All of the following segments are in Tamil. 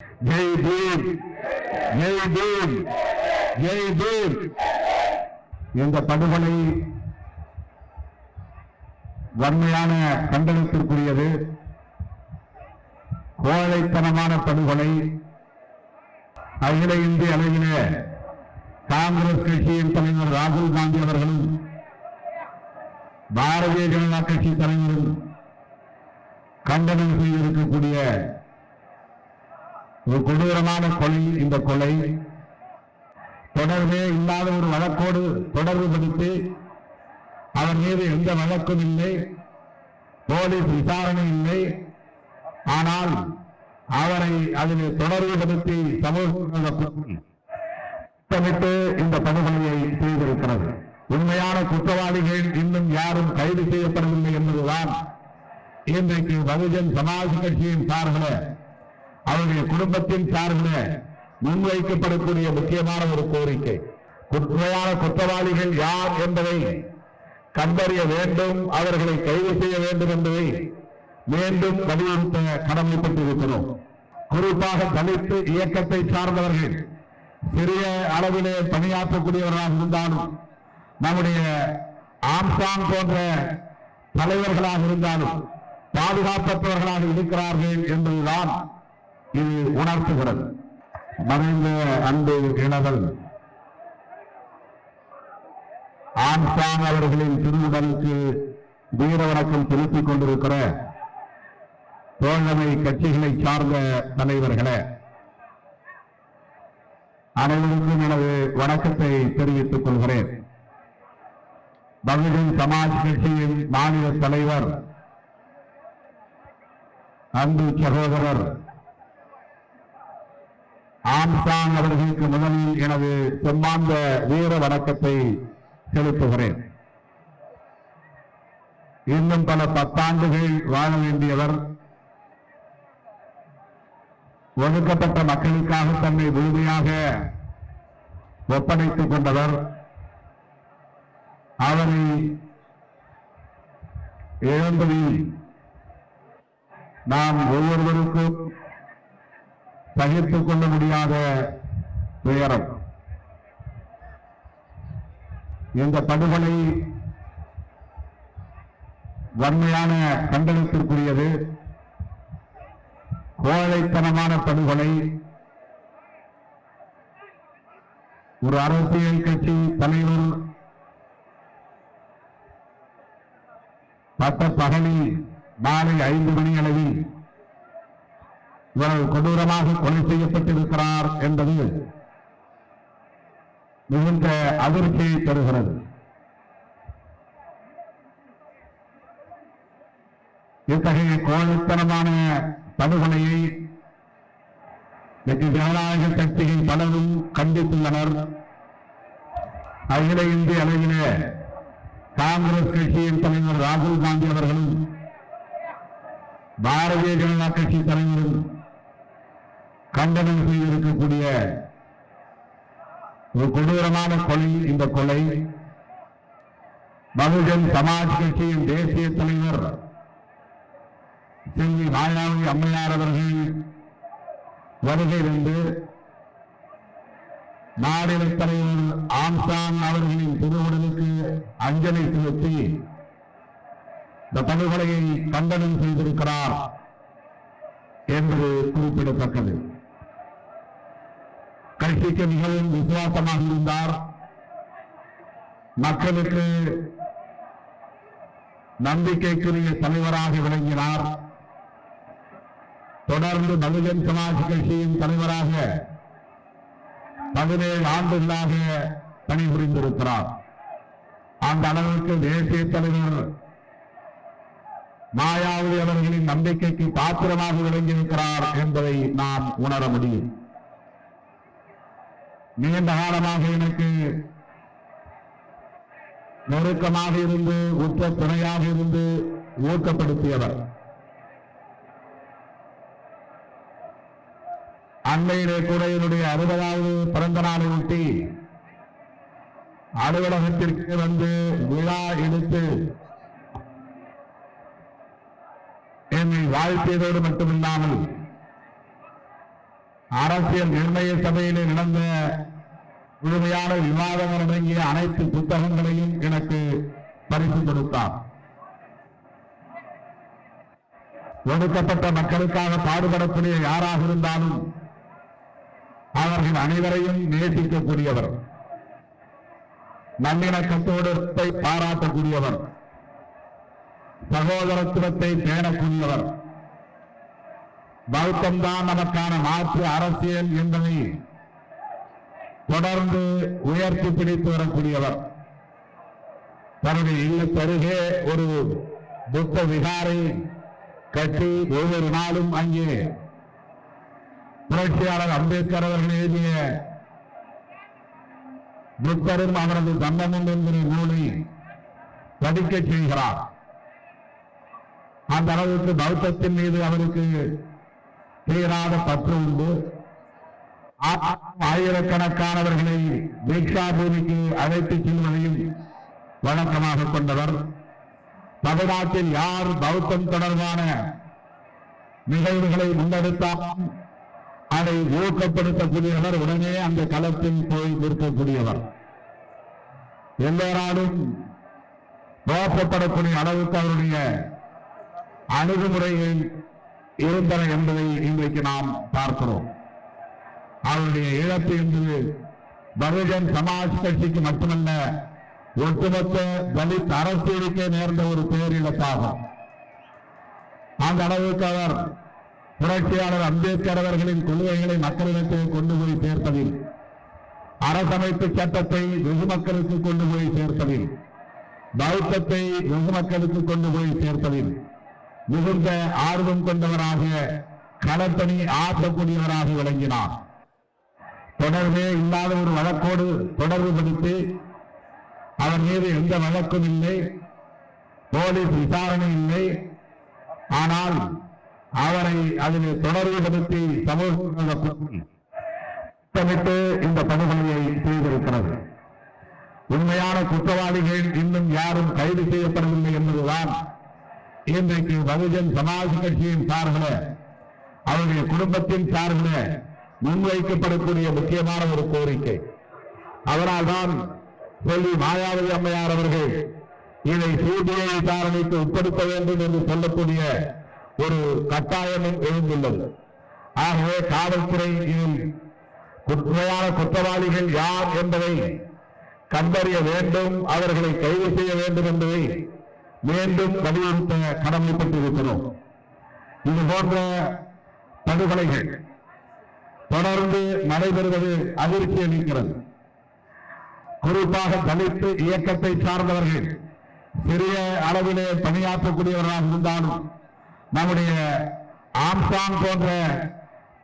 ஜெய் பீம் ஜெய் பீம் ஜெய் பீம் இந்த படுகொலை வன்மையான கண்டனத்திற்குரியது. கோழைத்தனமான படுகொலை. அகில இந்திய அளவிலே காங்கிரஸ் கட்சியின் தலைவர் ராகுல் காந்தி அவர்களும் பாரதிய ஜனதா கட்சி தலைவரும் கண்டனம் செய்திருக்கக்கூடிய ஒரு கொடூரமான கொலை இந்த கொலை. தொடர்பே இல்லாத ஒரு வழக்கோடு தொடர்பு படுத்தி அவர் மீது எந்த வழக்கும் இல்லை போலீஸ் விசாரணை இல்லை. ஆனால் அவரை அதில் தொடர்பு படுத்தி சமூக திட்டமிட்டு இந்த படுகொலையை செய்திருக்கிறது. உண்மையான குற்றவாளிகள் இன்னும் யாரும் கைது செய்யப்படவில்லை என்பதுதான் இன்றைக்கு பகுஜன் சமாஜ் கட்சியின் சார்பில் அவருடைய குடும்பத்தின் சார்பில் முன்வைக்கப்படக்கூடிய முக்கியமான ஒரு கோரிக்கை. குற்றமான குற்றவாளிகள் யார் என்பதை கண்டறிய வேண்டும் அவர்களை கைது செய்ய வேண்டும் என்பதை மீண்டும் வலியுறுத்த கடமைப்பட்டிருக்கிறோம். குறிப்பாக தலித்து இயக்கத்தை சார்ந்தவர்கள் சிறிய அளவிலே பணியாற்றக்கூடியவர்களாக இருந்தாலும் நம்முடைய ஆம்சாங் போன்ற தலைவர்களாக இருந்தாலும் பாதுகாப்பற்றவர்களாக இருக்கிறார்கள் என்பதுதான் இது உணர்த்துகிறது. மறைந்த அன்பு இளவல் ஆம்சாங் அவர்களின் திருவுடலுக்கு வீர வணக்கம் செலுத்திக் கொண்டிருக்கிற தோழமை கட்சிகளை சார்ந்த தலைவர்களே அனைவருக்கும் எனது வணக்கத்தை தெரிவித்துக் கொள்கிறேன். பகுஜன் சமாஜ் கட்சியின் மாநில தலைவர் அன்பு சகோதரர் ஆம்சாங் அவர்களுக்கு முதலில் எனது செம்மாந்த வீர வணக்கத்தை செலுத்துகிறேன். இன்னும் பல பத்தாண்டுகள் வாழ வேண்டியவர் ஒடுக்கப்பட்ட மக்களுக்காக தன்னை முழுமையாக ஒப்படைத்துக் கொண்டவர் அவரை இழந்ததில் நாம் ஒவ்வொருவருக்கும் தகிர்த்து கொள்ள முடியாத துயரம். இந்த படுகொலை வன்மையான கண்டனத்திற்குரியது. கோழைத்தனமான படுகொலை. ஒரு அரசியல் கட்சி தலைவர் பட்ட பகலில் மாலை ஐந்து மணி அளவில் இவர்கள் கொடூரமாக கொலை செய்யப்பட்டிருக்கிறார் என்பது மிகுந்த அதிர்ச்சியை தருகிறது. இத்தகைய கோழித்தனமான படுகொலையை இன்றைக்கு ஜனநாயக கட்சிகள் பலரும் கண்டித்துள்ளனர். அகில இந்திய அளவிலே காங்கிரஸ் கட்சியின் தலைவர் ராகுல் காந்தி அவர்களும் பாரதிய ஜனதா கட்சி தலைவரும் கண்டனம் செய்திருக்கக்கூடிய ஒரு கொடூரமான கொலை இந்த கொலை. பகுஜன் சமாஜ் கட்சியின் தேசிய தலைவர் செல்வி மாயாவதி அம்மையார் அவர்கள் வருகை இருந்து மாநில தலைவர் ஆம்சாங் அவர்களின் திருவுடலுக்கு அஞ்சலி செலுத்தி இந்த படுகொலையை கண்டனம் செய்திருக்கிறார் என்பது குறிப்பிடத்தக்கது. கட்சிக்கு மிகவும் விசுவாசமாக இருந்தார். மக்களுக்கு நம்பிக்கைக்குரிய தலைவராக விளங்கினார். தொடர்ந்து பகுஜன் சமாஜ் கட்சியின் தலைவராக பதினேழு ஆண்டுகளாக பணிபுரிந்திருக்கிறார். அந்த அளவுக்கு தேசிய தலைவர் மாயாவதி அவர்களின் நம்பிக்கைக்கு பாத்திரமாக விளங்கியிருக்கிறார் என்பதை நாம் உணர முடியும். நீண்ட காலமாக எனக்கு நெருக்கமாக இருந்து உற்ற துணையாக இருந்து ஊக்கப்படுத்தியவர். அண்மையிலே கூட என்னுடைய அறுபதாவது பிறந்த நாளை ஒட்டி அலுவலகத்திற்கு வந்து விழா எடுத்து என்னை வாழ்த்தியதோடு மட்டுமில்லாமல் அரசியல் நிர்ணய சபையிலே நடந்த முழுமையான விவாதங்கள் அடங்கிய அனைத்து புத்தகங்களையும் எனக்கு பரிசு கொடுத்தார். ஒடுக்கப்பட்ட மக்களுக்காக பாடுபடக்கூடிய யாராக இருந்தாலும் அவர்கள் அனைவரையும் நேசிக்கக்கூடியவர். நல்லிணக்கத்தோடு பாராட்டக்கூடியவர். சகோதரத்துவத்தை பேணக்கூடியவர். பௌத்தம்தான் நமக்கான மாற்று அரசியல் என்பதை தொடர்ந்து உயர்த்தி பிடித்து வரக்கூடியவர். தன்னுடைய இல்லத்தருகே ஒரு புத்த விகாரை கட்டி ஒவ்வொரு நாளும் அங்கே புரட்சியாளர் அம்பேத்கர் அவர்கள் எழுதிய புத்தரும் அவரது தந்தமும் என்கிற நூலை படிக்கச் செய்கிறார். அந்த அளவுக்கு பௌத்தத்தின் மீது அவருக்கு தீராத பற்று உண்டு ஆயிரக்கணக்கானவர்களை தீட்சா பூமிக்கு அழைத்துச் செல்வதையும் வழக்கமாக கொண்டவர். தமிழ்நாட்டில் யார் பௌத்தம் தொடர்பான நிகழ்வுகளை முன்னெடுத்தாலும் அதை ஊக்கப்படுத்தக்கூடியவர் உடனே அந்த களத்தில் போய் நிற்கக்கூடியவர். எல்லோராலும் நோக்கப்படக்கூடிய அளவுக்கு அவருடைய அணுகுமுறையை இருந்தன என்பதை இன்றைக்கு நாம் பார்க்கிறோம். அவருடைய இழப்பு என்பது பகுஜன் சமாஜ் கட்சிக்கு மட்டுமல்ல ஒட்டுமொத்த தலித் அரசியலுக்கே நேர்ந்த ஒரு பேரிழப்பாகும் அந்த அளவுக்கு அவர் புரட்சியாளர் அம்பேத்கர் அவர்களின் கொள்கைகளை மக்களிடத்தில் கொண்டு போய் சேர்ப்பதில் அரசமைப்பு சட்டத்தை வெகு மக்களுக்கு கொண்டு போய் சேர்ப்பதில் பௌத்தத்தை வெகு மக்களுக்கு கொண்டு போய் சேர்ப்பதில் மிகுந்த ஆர்வம் கொண்டவராக களப்பணி ஆற்றக்கூடியவராக விளங்கினார். தொடர்பே இல்லாத ஒரு வழக்கோடு தொடர்பு படுத்தி அவர் மீது எந்த வழக்கும் இல்லை போலீஸ் விசாரணை இல்லை. ஆனால் அவரை அதில் தொடர்பு படுத்தி சமூக திட்டமிட்டு இந்த படுகொலையை செய்திருக்கிறது. உண்மையான குற்றவாளிகள் இன்னும் யாரும் கைது செய்யப்படவில்லை என்பதுதான் இன்றைக்கு பகுஜன் சமாஜ் கட்சியின் சார்பில் அவருடைய குடும்பத்தின் சார்பில் முன்வைக்கப்படக்கூடிய முக்கியமான ஒரு கோரிக்கை. அதனால்தான் செல்வி மாயாவதி அம்மையார் அவர்கள் இதை சிபிஐ விசாரணைக்கு உட்படுத்த வேண்டும் என்று சொல்லக்கூடிய ஒரு கட்டாயமும் எழுந்துள்ளது. ஆகவே காவல்துறை இதில் குற்றமான குற்றவாளிகள் யார் என்பதை கண்டறிய வேண்டும் அவர்களை கைது செய்ய வேண்டும் என்பதை மீண்டும் வலியுறுத்த கடமைப்பட்டிருக்கிறோம். இது போன்ற படுகொலைகள் தொடர்ந்து நடைபெறுவது அதிருப்தி அளிக்கிறது குறிப்பாக தலித்து இயக்கத்தை சார்ந்தவர்கள் சிறிய அளவிலே பணியாற்றக்கூடியவர்களாக இருந்தாலும் நம்முடைய ஆம்சாங் போன்ற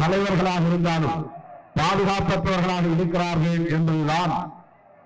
தலைவர்களாக இருந்தாலும் பாதுகாப்பற்றவர்களாக இருக்கிறார்கள் என்பதுதான்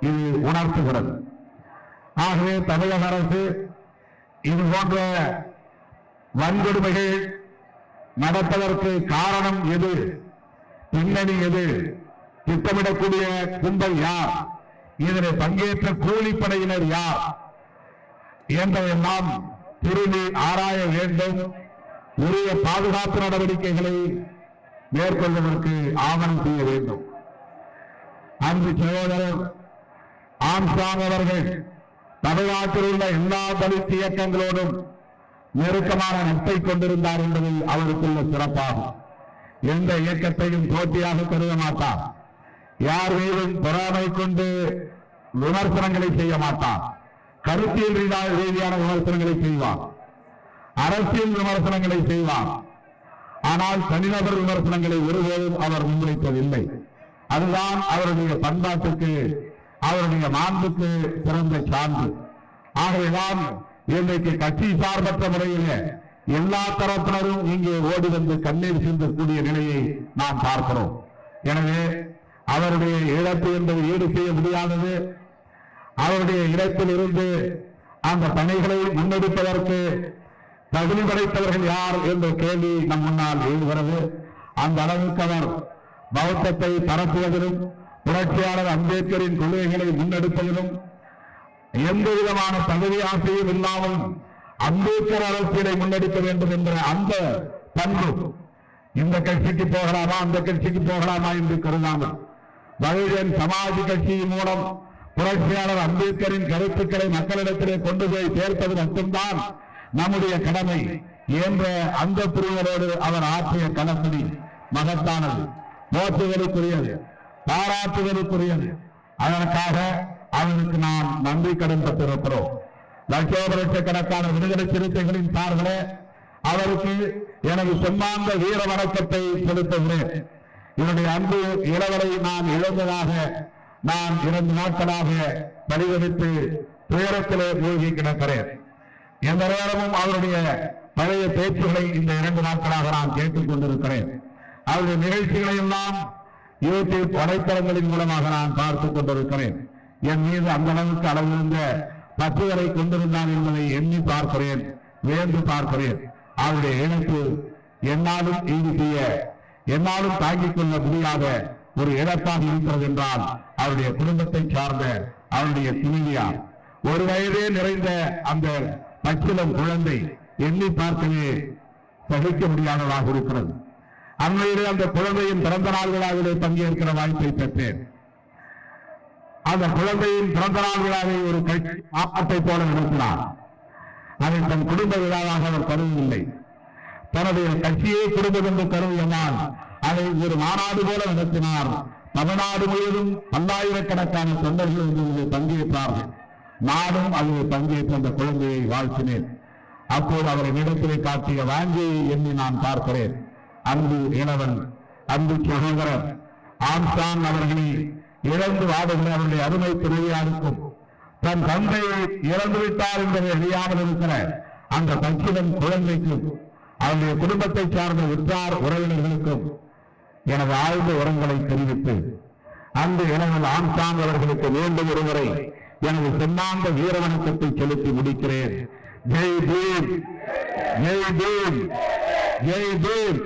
இது உணர்த்துகிறது. ஆகவே தமிழக அரசு இது போன்ற வன்கொடுமைகள் நடப்பதற்கு காரணம் எது? பின்னணி எது? திட்டமிடக்கூடிய கும்பல் யார்? இதனை பங்கேற்ற கூலிப்படையினர் யார்? என்பதையெல்லாம் திரும்பி ஆராய வேண்டும். உரிய பாதுகாப்பு நடவடிக்கைகளை மேற்கொள்வதற்கு ஆவணம் செய்ய வேண்டும். அன்பு சகோதரர் ஆம்சாங் அவர்கள் தமிழ்நாட்டில் உள்ள எல்லா தலித் இயக்கங்களோடும் நெருக்கமான நட்பை கொண்டிருந்தார் என்பதில் அவருக்குள்ள சிறப்பாகும். எந்த இயக்கத்தையும் போட்டியாக கருத மாட்டார். யார் மீதும் பொறாமை கொண்டு விமர்சனங்களை செய்ய மாட்டார். கருத்தியல் ரீதியான விமர்சனங்களை செய்வார். அரசியல் விமர்சனங்களை செய்வார். ஆனால் தனிநபர் விமர்சனங்களை ஒருபோதும் அவர் முன்வைப்பதில்லை. அதுதான் அவருடைய பண்பாட்டுக்கு அவருடைய மாண்புக்கு சிறந்த சான்று. ஆகவேதான் இன்றைக்கு கட்சி சார்பற்ற முறையிலே எல்லா தரப்பினரும் இங்கே ஓடி வந்து கண்ணீர் சிந்தக்கூடிய நிலையை நாம் பார்க்கிறோம். எனவே அவருடைய இழப்பு என்பது ஈடு செய்ய முடியாதது. அவருடைய இடத்தில் இருந்து அந்த பணிகளை முன்னெடுப்பதற்கு தகுதி படைத்தவர்கள் யார் என்ற கேள்வி நம் முன்னால் எழுகிறது. அந்த அளவுக்கு அவர் பௌத்தத்தை பரப்புவதிலும் புரட்சியாளர் அம்பேத்கரின் கொள்கைகளை முன்னெடுப்பதிலும் எந்த விதமான தகுதி ஆசையும் இல்லாமல் அம்பேத்கர் அரசியலை முன்னெடுக்க வேண்டும் என்ற அந்த பண்பு இந்த கட்சிக்கு போகலாமா அந்த கட்சிக்கு போகலாமா என்று கருதாமல் பகுஜன் சமாஜ் கட்சியின் மூலம் புரட்சியாளர் அம்பேத்கரின் கருத்துக்களை மக்களிடத்திலே கொண்டு போய் சேர்ப்பது மட்டும்தான் நம்முடைய கடமை என்ற அந்த புரிதலோடு அவர் ஆற்றிய களப்பணி மகத்தானது. போற்றுதலுக்குரியது பாராட்டுதலுக்குரியது. அதற்காக அவனுக்கு நாம் நன்றி கடன் பெற்றிருக்கிறோம். லட்சோப லட்சக்கணக்கான விடுதலை சிறுத்தைகளின் சார்பிலே அவருக்கு எனது சொன்னாந்த வீர வணக்கத்தை செலுத்துகிறேன். என்னுடைய அன்பு இளவரை நான் இழந்ததாக நான் இரண்டு நாட்களாக பரிகரித்து துயரத்திலே மூழ்கி கிடக்கிறேன். எந்த நேரமும் அவருடைய பழைய பேச்சுகளை இந்த இரண்டு நாட்களாக நான் கேட்டுக் கொண்டிருக்கிறேன். அவருடைய நிகழ்ச்சிகளை எல்லாம் யூடியூப் வலைத்தளங்களின் மூலமாக நான் பார்த்துக் கொண்டிருக்கிறேன். என் மீது அந்த அளவுக்கு அளவிருந்த பற்றுதலை கொண்டிருந்தான் என்பதை எண்ணி பார்க்கிறேன் வேண்டு பார்க்கிறேன். அவருடைய இழப்பு என்னாலும் ஈடு செய்ய என்னாலும் தாங்கிக் கொள்ள முடியாத ஒரு இழப்பாக இருக்கிறது என்றால் அவருடைய குடும்பத்தை சார்ந்த அவருடைய துணிவியார் ஒரு வயதே நிறைந்த அந்த பச்சிலம் குழந்தை எண்ணி பார்க்கவே சகிக்க முடியாததாக இருக்கிறது. அண்மையிலே அந்த குழந்தையின் பிறந்த நாள் விழாவிலே பங்கேற்கிற வாய்ப்பை பெற்றேன். அந்த குழந்தையின் பிறந்த நாள் விழாவை ஒரு கட்சி போல நடத்தினார். அதை தன் குடும்ப விழாவாக அவர் கருதவில்லை. தனது கட்சியை குடும்பம் என்று கருதியனால் அதை ஒரு மாநாடு போல நடத்தினார். தமிழ்நாடு முழுவதும் பல்லாயிரக்கணக்கான தொண்டர்கள் இதில் பங்கேற்றார்கள். நானும் அதில் பங்கேற்ற அந்த குழந்தையை வாழ்த்தினேன். அப்போது அவரை இடத்திலே காட்டிய வாஞ்சியை எண்ணி நான் பார்க்கிறேன். அன்பு இளவன் அன்பு சகோதரர் ஆம்சான் அவர்களை இழந்து வாடுகிற அவருடைய அருமை துணைவியாருக்கும் தன் தந்தையை இறந்து விட்டார் என்பதை அறியாமல் இருக்கிற அந்த பச்சிலம் குழந்தைக்கும் அவருடைய குடும்பத்தை சார்ந்த உற்றார் உறவினர்களுக்கும் எனது ஆழ்ந்த உரங்களை தெரிவித்து அந்த இளவல் ஆம்சான் அவர்களுக்கு மீண்டும் ஒருமுறை எனது சென்னாந்த வீர வணக்கத்தை செலுத்தி முடிக்கிறேன். ஜெய் பீம்! ஜெய் பீம்! ஜெய் பீம்